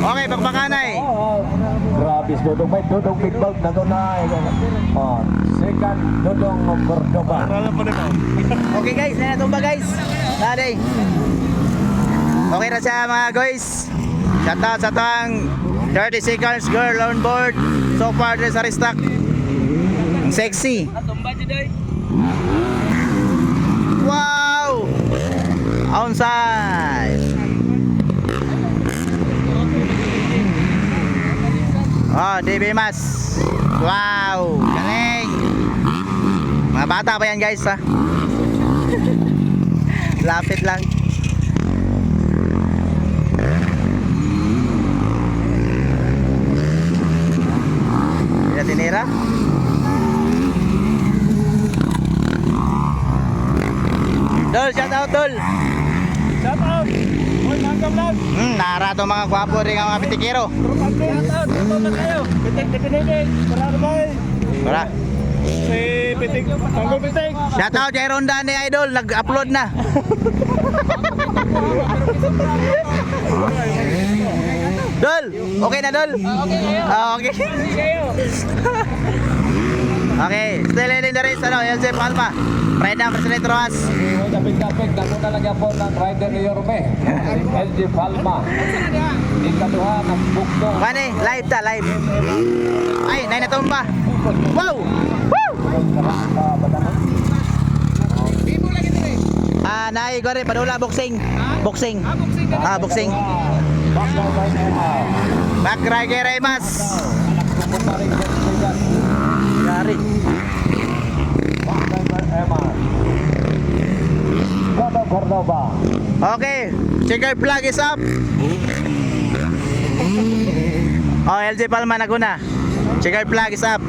Okay, bakbakanay. Oh, grabe Dodong. May Dodong big bag na doon na. Oh, second Dodong Cordoba. Okay guys, na natumba guys. Dali. Okay na siya mga guys. Shout out sa tang 30 seconds girl on board. So far din sa restock. Ang sexy. Wow! Onside. Oh, DB Mas. Wow, galing. Mga bata pa yan guys ha. Lapit lang. Hindi tinira. Dol, shout out Dol. Shout out! Hoy, mangga vlog! Hmm, narato mga gwapo rin ang mga pitikero. Pitik, eh? Tara. Si Pitik, Tango Pitik! Shout out kay Ronda ni Idol, nag-upload na. Dol, okay na Dol? Okay kayo. okay. okay, still in the race, ano, LJ Palma. Preda, President Rojas. Kapit-kapit, dako na lang po ng rider ni Yorme. LG Palma. Ikaduha ng bukdo. Mane, live ta, live. Ay, nay natumba. Wow! Woo! Ah, nay, gore, padula boxing. Boxing. Ah, boxing. Back Rider Reymas. Cordoba. Okay, checker plug is up. Oh, LJ Palma naguna. Checker plug is up.